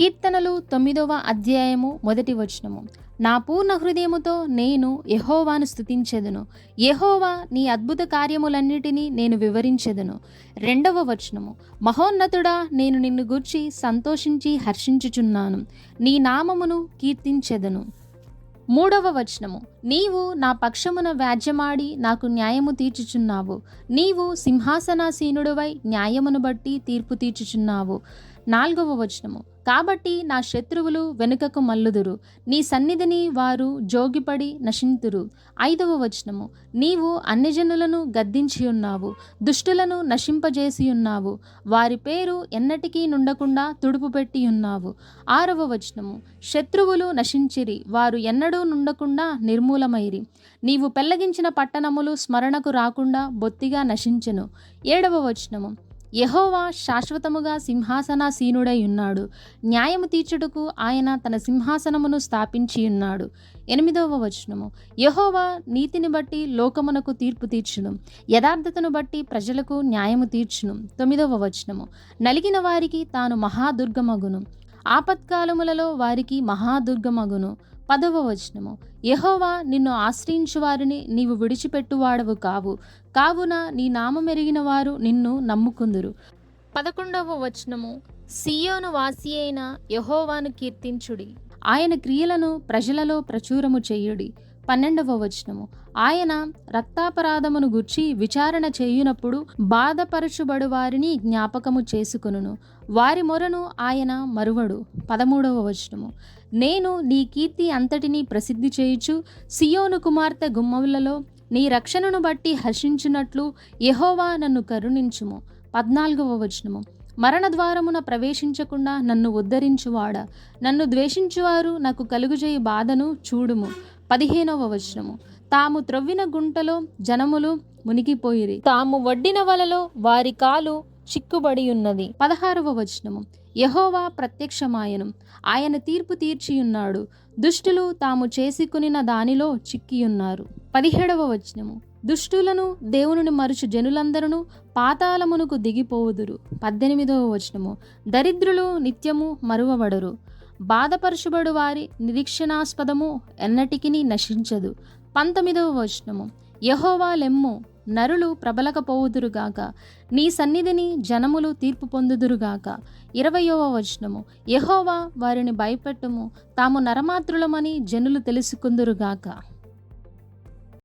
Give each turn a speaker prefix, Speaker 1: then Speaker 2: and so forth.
Speaker 1: కీర్తనలు తొమ్మిదవ అధ్యాయము మొదటి వచనము. నా పూర్ణ హృదయముతో నేను యహోవాను స్తుతించెదను. యహోవా నీ అద్భుత కార్యములన్నిటినీ నేను వివరించెదను. రెండవ వచనము. మహోన్నతుడా నేను నిన్ను గూర్చి సంతోషించి హర్షించుచున్నాను. నీ నామమును కీర్తించెదను. మూడవ వచనము. నీవు నా పక్షమున వ్యాజ్యమాడి నాకు న్యాయము తీర్చుచున్నావు. నీవు సింహాసనాసీనుడువై న్యాయమును బట్టి తీర్పు తీర్చుచున్నావు. నాలుగవ వచనము. కాబట్టి నా శత్రువులు వెనుకకు మల్లుదురు నీ సన్నిధిని వారు జోగిపడి నశింతురు. ఐదవ వచనము. నీవు అన్యజనులను గద్దించి ఉన్నావు. దుష్టులను నశింపజేసి ఉన్నావు. వారి పేరు ఎన్నటికీ నుండకుండా తుడుపు పెట్టి ఉన్నావు. ఆరవ వచనము. శత్రువులు నశించిరి. వారు ఎన్నడూ నుండకుండా నిర్మూలమైరి. నీవు పెళ్ళగించిన పట్టణములు స్మరణకు రాకుండా బొత్తిగా నశించెను. ఏడవ వచనము. యహోవా శాశ్వతముగా సింహాసనాసీనుడై ఉన్నాడు న్యాయము తీర్చుటకు ఆయన తన సింహాసనమును స్థాపించి ఉన్నాడు. ఎనిమిదవ వచనము. యహోవా నీతిని బట్టి లోకమునకు తీర్పు తీర్చును. యథార్థతను బట్టి ప్రజలకు న్యాయము తీర్చును. తొమ్మిదవ వచనము. నలిగిన వారికి తాను మహాదుర్గమగును. ఆపత్కాలములలో వారికి మహాదుర్గమగును. పదవ వచనము. యహోవా నిన్ను ఆశ్రయించు వారిని నీవు విడిచిపెట్టువాడవు కావు. కావున నీ నామమెరిగిన వారు నిన్ను నమ్ముకుందురు. పదకొండవ వచనము. సియోను వాసి అయిన యహోవాను కీర్తించుడి. ఆయన క్రియలను ప్రజలలో ప్రచురము చేయుడి. పన్నెండవ వచనము. ఆయన రక్తాపరాధమును గుర్చి విచారణ చేయునప్పుడు బాధపరచుబడు వారిని జ్ఞాపకము చేసుకొనును. వారి మొరను ఆయన మరువడు. పదమూడవ వచనము. నేను నీ కీర్తి అంతటినీ ప్రసిద్ధి చేయుచు సియోను కుమార్తె గుమ్మములలో నీ రక్షణను బట్టి హర్షించినట్లు యహోవా నన్ను కరుణించుము. పద్నాలుగవ వచనము. మరణ ద్వారమున ప్రవేశించకుండా నన్ను ఉద్ధరించువాడా. నన్ను ద్వేషించువారు నాకు కలుగుజేయి బాధను చూడుము. పదిహేనవ వచనము. తాము త్రవ్విన గుంటలో జనములు మునిగిపోయిరి. తాము వడ్డిన వలలో వారి కాలు చిక్కుబడి ఉన్నది పదహారవ వచనము. యహోవా ప్రత్యక్షమాయను. ఆయన తీర్పు తీర్చియున్నాడు. దుష్టులు తాము చేసుకునిన దానిలో చిక్కియున్నారు. పదిహేడవ వచనము. దుష్టులను దేవుని మరుచు జనులందరూ పాతాళమునకు దిగిపోవుదురు. పద్దెనిమిదవ వచనము. దరిద్రులు నిత్యము మరువబడరు. బాధపరచుబడు వారి నిరీక్షణాస్పదము ఎన్నటికిని నశించదు. పంతొమ్మిదవ వచనము. యహోవా లెమ్ము నరులు ప్రబలకపోవుదురుగాక. నీ సన్నిధిని జనములు తీర్పు పొందుదురుగాక. ఇరవయవ వచనము. యహోవా వారిని భయపెట్టుము. తాము నరమాత్రులమని జనులు తెలుసుకుందురుగాక.